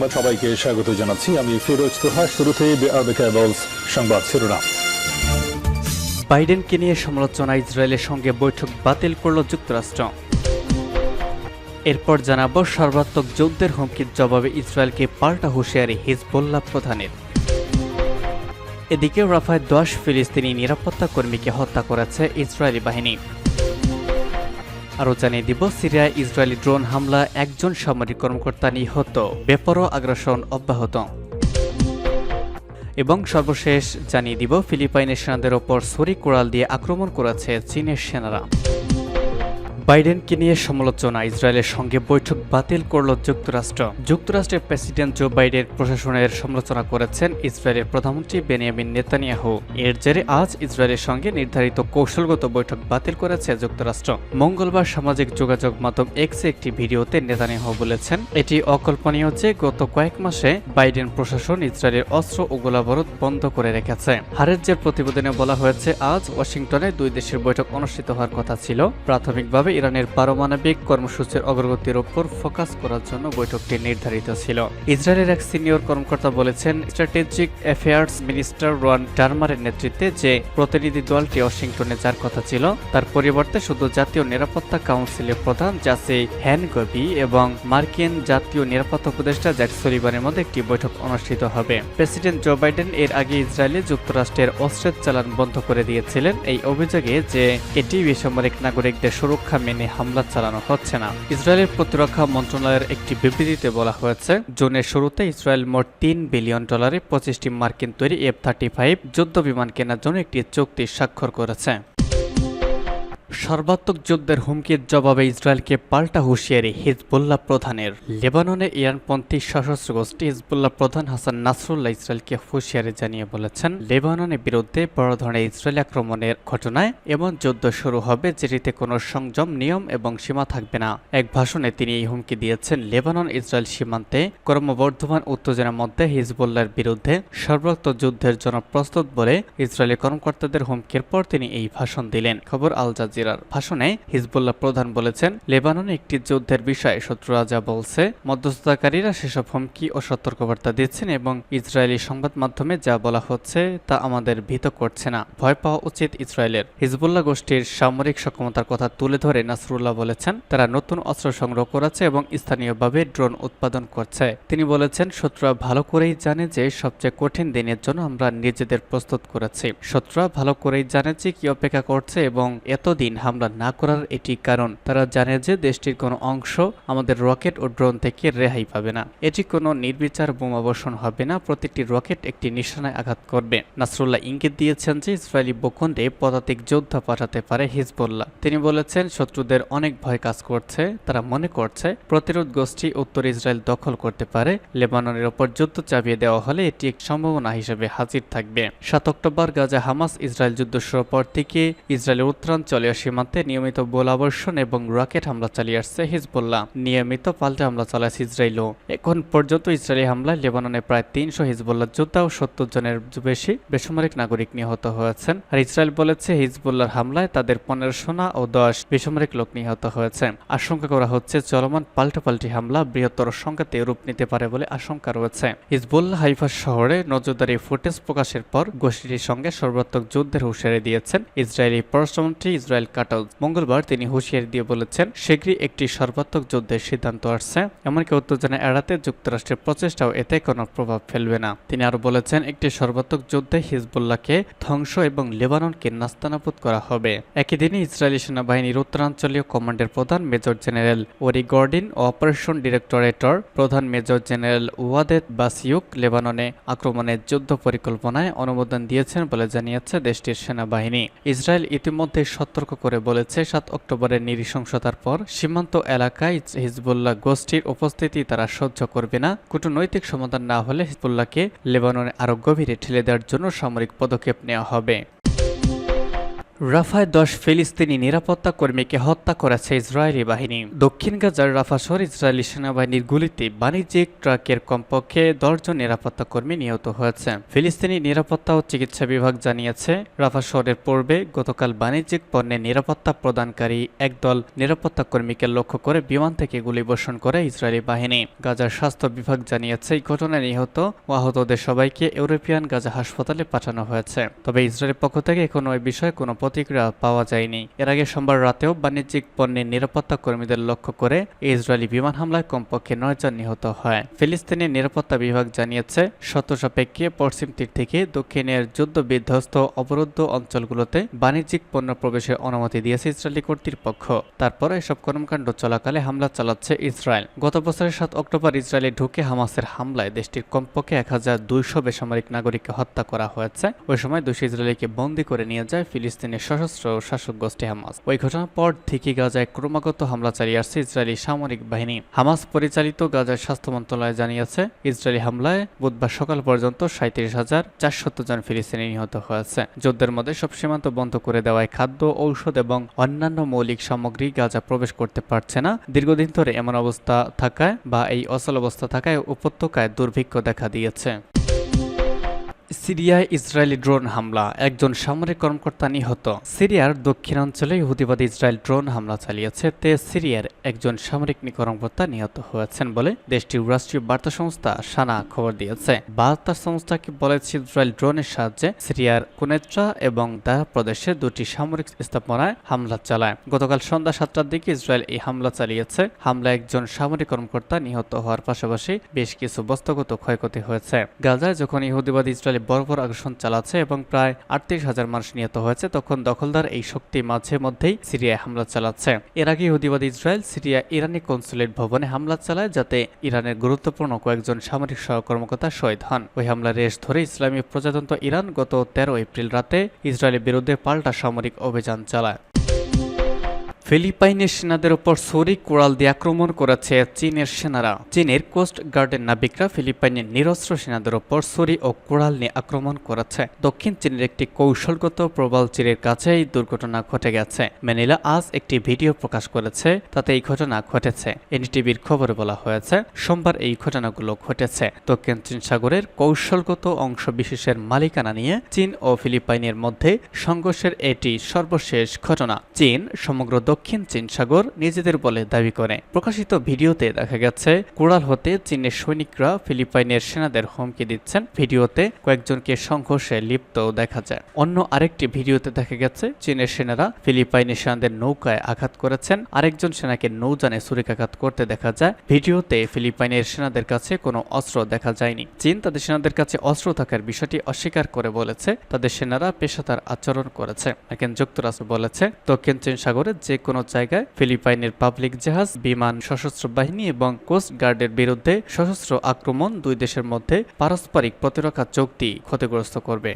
সংবাদ সবাইকে স্বাগত জানাচ্ছি। আমি ফিরোজ তোহা শুরুতেই সংবাদ শিরোনাম। বাইডেনকে নিয়ে সমালোচনা ইসরায়েলের সঙ্গে বৈঠক বাতিল করল যুক্তরাষ্ট্র। এরপর জানাব, সর্বাত্মক যুদ্ধের হুমকির জবাবে ইসরায়েলকে পাল্টা হুঁশিয়ারি হিজবুল্লাহ প্রধানের। এদিকে রাফায় দশ ফিলিস্তিনি নিরাপত্তা কর্মীকে হত্যা করেছে ইসরায়েলি বাহিনী। আরও জানিয়ে দিব, সিরিয়ায় ইসরায়েলি ড্রোন হামলা একজন সামরিক কর্মকর্তা নিহত। বেপর আগ্রাসন অব্যাহত। এবং সর্বশেষ জানিয়ে দিব, ফিলিপাইনের সেনাদের ওপর সরি কোড়াল দিয়ে আক্রমণ করেছে চীনের সেনারা। বাইডেনকে নিয়ে সমালোচনা ইসরায়েলের সঙ্গে বৈঠক বাতিল করল যুক্তরাষ্ট্র। যুক্তরাষ্ট্রের প্রেসিডেন্ট জো বাইডেন প্রশাসনের সমালোচনা করেছেন ইসরায়েলের প্রধানমন্ত্রী বেনিয়ামিন নেতানিয়াহু। এর জেরে আজ ইসরায়েলের সঙ্গে নির্ধারিত কৌশলগত বৈঠক বাতিল করেছে যুক্তরাষ্ট্র। মঙ্গলবার সামাজিক যোগাযোগ মাধ্যম এক্সে একটি ভিডিওতে নেতানিয়াহু বলেছেন, এটি অকল্পনীয় যে গত কয়েক মাসে বাইডেন প্রশাসন ইসরায়েলের অস্ত্র ও গোলাবারুদ বন্ধ করে রেখেছে। হারেজ্যের প্রতিবেদনে বলা হয়েছে, আজ ওয়াশিংটনে দুই দেশের বৈঠক অনুষ্ঠিত হওয়ার কথা ছিল। প্রাথমিকভাবে ইরানের পারমাণবিক কর্মসূচির অগ্রগতির ওপর ফোকাস করার জন্য বৈঠকটি নির্ধারিত ছিল। ইসরায়েলের এক সিনিয়র কর্মকর্তা বলেছেন, স্ট্র্যাটেজিক অ্যাফেয়ার্স মিনিস্টার রোয়ান ডারমারের নেতৃত্বে যে প্রতিনিধি দলটি ওয়াশিংটনে যার কথা ছিল, তার পরিবর্তে শুধু জাতীয় নিরাপত্তা কাউন্সিলের প্রধান জাসি হ্যানগবি এবং মার্কিন জাতীয় নিরাপত্তা উপদেষ্টা জ্যাক সলিবানের মধ্যে একটি বৈঠক অনুষ্ঠিত হবে। প্রেসিডেন্ট জো বাইডেন এর আগে ইসরায়েলে যুক্তরাষ্ট্রের অস্ত্রের চালান বন্ধ করে দিয়েছিলেন। এই অভিযোগে যে এটি বেসামরিক নাগরিকদের সুরক্ষা মেনে হামলা চালানো হচ্ছে না। ইসরায়েলের প্রতিরক্ষা মন্ত্রণালয়ের একটি বিবৃতিতে বলা হয়েছে, জুনের শুরুতে ইসরায়েল মোট তিন বিলিয়ন ডলারে পঁচিশটি মার্কিন তৈরি এফ থার্টি ফাইভ যুদ্ধ বিমান কেনার জন্য একটি চুক্তি স্বাক্ষর করেছে। সর্বাত্মক যুদ্ধের হুমকির জবাবে ইসরায়েলকে পাল্টা হুঁশিয়ারি হিজবুল্লাহ প্রধানের। লেবাননে ইরানপন্থী সশস্ত্র গোষ্ঠী হিজবুল্লাহ প্রধান হাসান নাসরুল্লাহ ইসরায়েলকে হুঁশিয়ারি জানিয়ে বলেছেন, লেবাননের বিরুদ্ধে বড় ধরনের ইসরায়েল আক্রমণের ঘটনায় এমন যুদ্ধ শুরু হবে যেটিতে কোনো সংযম, নিয়ম এবং সীমা থাকবে না। এক ভাষণে তিনি এই হুমকি দিয়েছেন, লেবানন ইসরায়েল সীমান্তে ক্রমবর্ধমান উত্তেজনার মধ্যে হিজবুল্লাহর বিরুদ্ধে সর্বাত্মক যুদ্ধের জন্য প্রস্তুত বলে ইসরায়েলি কর্মকর্তাদের হুমকির পর তিনি এই ভাষণ দিলেন। খবর আল জাজিরার ভাষণে হিজবুল্লাহ প্রধান বলেছেন, লেবাননে একটি যুদ্ধের বিষয়ে শত্রুরা যা বলছে, মধ্যস্থতাকারীরা সেসব হুমকি ও সতর্কবার্তা দিচ্ছেন এবং ইসরায়েলি সংবাদ মাধ্যমে যা বলা হচ্ছে তা আমাদের ভীত করছে না। ভয় পাওয়া উচিত ইসরায়েলের। হিজবুল্লাহ গোষ্ঠীর সামরিক সক্ষমতার কথা তুলে ধরে নাসরুল্লাহ বলেছেন, তারা নতুন অস্ত্র সংগ্রহ করেছে এবং স্থানীয়ভাবে ড্রোন উৎপাদন করছে। তিনি বলেছেন, শত্রুরা ভালো করেই জানে যে সবচেয়ে কঠিন দিনের জন্য আমরা নিজেদের প্রস্তুত করেছি। শত্রুরা ভালো করেই জানে যে কি অপেক্ষা করছে এবং এতদিন হামলা না করার এটি কারণ। তারা জানে যে দেশটির কোনো অংশ আমাদের রকেট ও ড্রোন থেকে রেহাই পাবে না। এটি কোনো নির্বিচার বোমাবর্ষণ হবে না, প্রতিটি রকেট একটি নিশানায় আঘাত করবে। নাসরুল্লাহ ইঙ্গিত দিয়েছেন যে ইসরায়েলি ভূখণ্ডে পদাতিক যোদ্ধা পাঠাতে পারে হিজবুল্লাহ। তিনি বলেছেন, শত্রুদের অনেক ভয় কাজ করছে, তারা মনে করছে প্রতিরোধ গোষ্ঠী উত্তর ইসরায়েল দখল করতে পারে। লেবাননের ওপর যুদ্ধ চাপিয়ে দেওয়া হলে এটি এক সম্ভাবনা হিসেবে হাজির থাকবে। সাত অক্টোবর গাজা হামাস ইসরায়েল যুদ্ধ শুরুর পর থেকে ইসরায়েলের উত্তরাঞ্চলীয় সীমান্তে নিয়মিত গোলাবর্ষণ এবং রকেট হামলা চালিয়ে আসছে হিজবুল্লাহ। নিয়মিত পাল্টে হামলা চালাচ্ছে ইসরায়েলও। এখন পর্যন্ত ইসরায়েলি হামলায় লেবাননে প্রায় তিনশো হিজবুল্লাহ যোদ্ধা ও সত্তর জনের বেশি বেসামরিক নাগরিক নিহত হয়েছেন। আর ইসরায়েল বলেছে, হিজবুল্লাহর হামলায় তাদের পনেরো সোনা ও দশ বেসামরিক লোক নিহত হয়েছে। আশঙ্কা করা হচ্ছে, চলমান পাল্টাপাল্টি হামলা বৃহত্তর সংখ্যাতে রূপ নিতে পারে বলে আশঙ্কা রয়েছে। হিজবুল্লাহ হাইফা শহরে নজরদারি ফুটেজ প্রকাশের পর গোষ্ঠীটির সঙ্গে সর্বাত্মক যুদ্ধের হুঁশিয়ারি দিয়েছেন ইসরায়েলি পররাষ্ট্রমন্ত্রী ইসরায়েল কাটল মঙ্গলবার তিনি হুঁশিয়ারি দিয়ে বলেছেন, শীঘ্রই একটি সর্বাত্মক যুদ্ধের সিদ্ধান্ত আসছে। এমনকি উত্তেজনা এড়াতে যুক্তরাষ্ট্রের প্রচেষ্টাও এতে কোনো প্রভাব ফেলবে না। তিনি আরও বলেছেন, একটি সর্বাত্মক যুদ্ধে হিজবুল্লাহকে ধ্বংস এবং লেবাননকে নাস্তানাবুদ করা হবে। একই দিনে ইসরায়েলি সেনাবাহিনীর উত্তরাঞ্চলীয় কমান্ডের প্রধান মেজর জেনারেল ওরি গর্ডিন ও অপারেশন ডিরেক্টরেটর প্রধান মেজর জেনারেল ওয়াদেদ বাসিউক লেবাননে আক্রমণের যুদ্ধ পরিকল্পনায় অনুমোদন দিয়েছেন বলে জানিয়েছে দেশটির সেনাবাহিনী। ইসরায়েল ইতিমধ্যে সতর্ক করে বলেছে, সাত অক্টোবরের নিরিসংসতার পর সীমান্ত এলাকায় হিজবুল্লাহ গোষ্ঠীর উপস্থিতি তারা সহ্য করবে না। কূটনৈতিক সমাধান না হলে হিজবুল্লাহকে লেবাননে আরও গভীরে ঠেলে দেওয়ার জন্য সামরিক পদক্ষেপ নেওয়া হবে। রাফায় দশ ফিলিস্তিনি নিরাপত্তা কর্মীকে হত্যা করেছে ইসরায়েলি বাহিনী। দক্ষিণ গাজার রাফা শহর ইসরায়েলি সেনাবাহিনীর গুলিতে বাণিজ্যিক ট্রাকের কমপক্ষে দশজন নিরাপত্তা কর্মী নিহত হয়েছে। ফিলিস্তিনি নিরাপত্তা ও চিকিৎসা বিভাগ জানিয়েছে, রাফা শহরের পূর্বে গতকাল বাণিজ্যিক পণ্যের নিরাপত্তা প্রদানকারী একদল নিরাপত্তা কর্মীকে লক্ষ্য করে বিমান থেকে গুলিবর্ষণ করে ইসরায়েলি বাহিনী। গাজার স্বাস্থ্য বিভাগ জানিয়েছে, এই ঘটনায় নিহত ও আহতদের সবাইকে ইউরোপিয়ান গাজা হাসপাতালে পাঠানো হয়েছে। তবে ইসরায়েলের পক্ষ থেকে এখনও এই বিষয়ে কোনো প্রতিক্রিয়া পাওয়া যায়নি। এর আগে সোমবার রাতেও বাণিজ্যিক পণ্যের নিরাপত্তা কর্মীদের লক্ষ্য করে ইসরায়েলি বিমান হামলায় কমপক্ষে নয় জন নিহত হয়। ফিলিস্তিনের নিরাপত্তা বিভাগ জানিয়েছে শর্ত সাপেক্ষে পশ্চিম তীর থেকে দক্ষিণের যুদ্ধ বিধ্বস্ত অবরুদ্ধ অঞ্চলগুলোতে বাণিজ্যিক পণ্য প্রবেশের অনুমতি দিয়েছে ইসরায়েলি কর্তৃপক্ষ। তারপর এসব কর্মকাণ্ড চলাকালে হামলা চালাচ্ছে ইসরায়েল। গত বছরের সাত অক্টোবর ইসরায়েলে ঢুকে হামাসের হামলায় দেশটির কমপক্ষে এক হাজার দুইশো বেসামরিক নাগরিককে হত্যা করা হয়েছে। ওই সময় দুশো ইসরায়েলিকে বন্দী করে নিয়ে যায় ফিলিস্তিনের সশস্ত্র শাসক গোষ্ঠী হামাস। ওই ঘটনার পর থেকে গাজায় ক্রমাগত হামলা চালিয়ে আসছে ইসরায়েলি সামরিক বাহিনী। হামাস পরিচালিত গাজার স্বাস্থ্য মন্ত্রণালয় জানিয়েছে, ইসরায়েলি হামলায় বুধবার সকাল পর্যন্ত সাঁত্রিশ হাজার চারশত জন ফিলিস্তিনি নিহত হয়েছে। যুদ্ধের মধ্যে সব সীমান্ত বন্ধ করে দেওয়ায় খাদ্য, ঔষধ এবং অন্যান্য মৌলিক সামগ্রী গাজা প্রবেশ করতে পারছে না। দীর্ঘদিন ধরে এমন অবস্থা থাকায় বা এই অচল অবস্থা থাকায় উপত্যকায় দুর্ভিক্ষ দেখা দিয়েছে। সিরিয়ায় ইসরায়েলি ড্রোন হামলা। একজন সামরিক কর্মকর্তা নিহত। সিরিয়ার দক্ষিণাঞ্চলে ইহুদিবাদী ইসরায়েল ড্রোন হামলা চালিয়েছে, তে সিরিয়ার একজন সামরিক কর্মকর্তা নিহত হয়েছেন বলে দেশটির রাষ্ট্রীয় বার্তা সংস্থা সানা খবর দিয়েছে। বার্তা সংস্থাকে বলেছে ইসরায়েল ড্রোনের সাহায্যে সিরিয়ার কুনেত্রা এবং দা প্রদেশে দুটি সামরিক স্থাপনায় হামলা চালায়। গতকাল সন্ধ্যা সাতটার দিকে ইসরায়েল এই হামলা চালিয়েছে। হামলা একজন সামরিক কর্মকর্তা নিহত হওয়ার পাশাপাশি বেশ কিছু বস্তুগত ক্ষয়ক্ষতি হয়েছে। গাজায় যখন ইহুদিবাদী ইসরায়েল বর্বর আগ্রাসন চালাচ্ছে এবং প্রায় আটত্রিশ হাজার মানুষ নিহত হয়েছে। তখন দখলদার এই শক্তি মাঝে মধ্যেই সিরিয়ায় হামলা চালাচ্ছে। এর আগে হুদিবাদ ইসরায়েল সিরিয়া ইরানি কনসুলেট ভবনে হামলা চালায়, যাতে ইরানের গুরুত্বপূর্ণ কয়েকজন সামরিক সহকর্মকর্তা শহীদ হন। ওই হামলার রেশ ধরে ইসলামী প্রজাতন্ত্র ইরান গত তেরো এপ্রিল রাতে ইসরায়েলের বিরুদ্ধে পাল্টা সামরিক অভিযান চালায়। ফিলিপাইনের সেনাদের ওপর ছুরি কোড়াল দিয়ে আক্রমণ করেছে চীনের সেনারা। চীনের কোস্ট গার্ডের নাবিকরা ফিলিপাইনের নিরস্ত্র সেনাদের ওপর ছুরি ও কোড়াল নিয়ে আক্রমণ করেছে। দক্ষিণ চীনের একটি কৌশলগত প্রবাল চীরের কাছে এই দুর্ঘটনা ঘটে গেছে। ম্যানিলা আজ একটি ভিডিও প্রকাশ করেছে, তাতে এই ঘটনা ঘটেছে। এনটিভির খবরে বলা হয়েছে, সোমবার এই ঘটনাগুলো ঘটেছে। দক্ষিণ চীন সাগরের কৌশলগত অংশ বিশেষের মালিকানা নিয়ে চীন ও ফিলিপাইনের মধ্যে সংঘর্ষের এটি সর্বশেষ ঘটনা। চীন সমগ্র দক্ষিণ চীন সাগর নিজেদের বলে দাবি করে। প্রকাশিত ভিডিওতে দেখা গেছে, কোড়াল হতে চীনের সৈনিকরা ফিলিপাইনের সেনাদের হুমকি দিচ্ছেন। ভিডিওতে কয়েকজনকে সংঘর্ষে লিপ্ত দেখা যায়। অন্য আরেকটি ভিডিওতে দেখা গেছে, চীনের সেনারা ফিলিপাইনের সেনাদের নৌকায় আঘাত করেছেন। আরেকজন সেনাকে নৌজানে ছুরিকাঘাত করতে দেখা যায়। ভিডিওতে ফিলিপাইনের সেনাদের কাছে কোনো অস্ত্র দেখা যায়নি। চীন তাদের সেনাদের কাছে অস্ত্র থাকার বিষয়টি অস্বীকার করে বলেছে। তাদের সেনারা পেশাদার আচরণ করেছে। মার্কিন যুক্তরাষ্ট্র বলেছে, দক্ষিণ চীন সাগরে যে কোনো জায়গায় ফিলিপাইনের পাবলিক জাহাজ, বিমান, সশস্ত্র বাহিনী এবং কোস্ট গার্ডের বিরুদ্ধে সশস্ত্র আক্রমণ দুই দেশের মধ্যে পারস্পরিক প্রতিরক্ষা চুক্তি ক্ষতিগ্রস্ত করবে।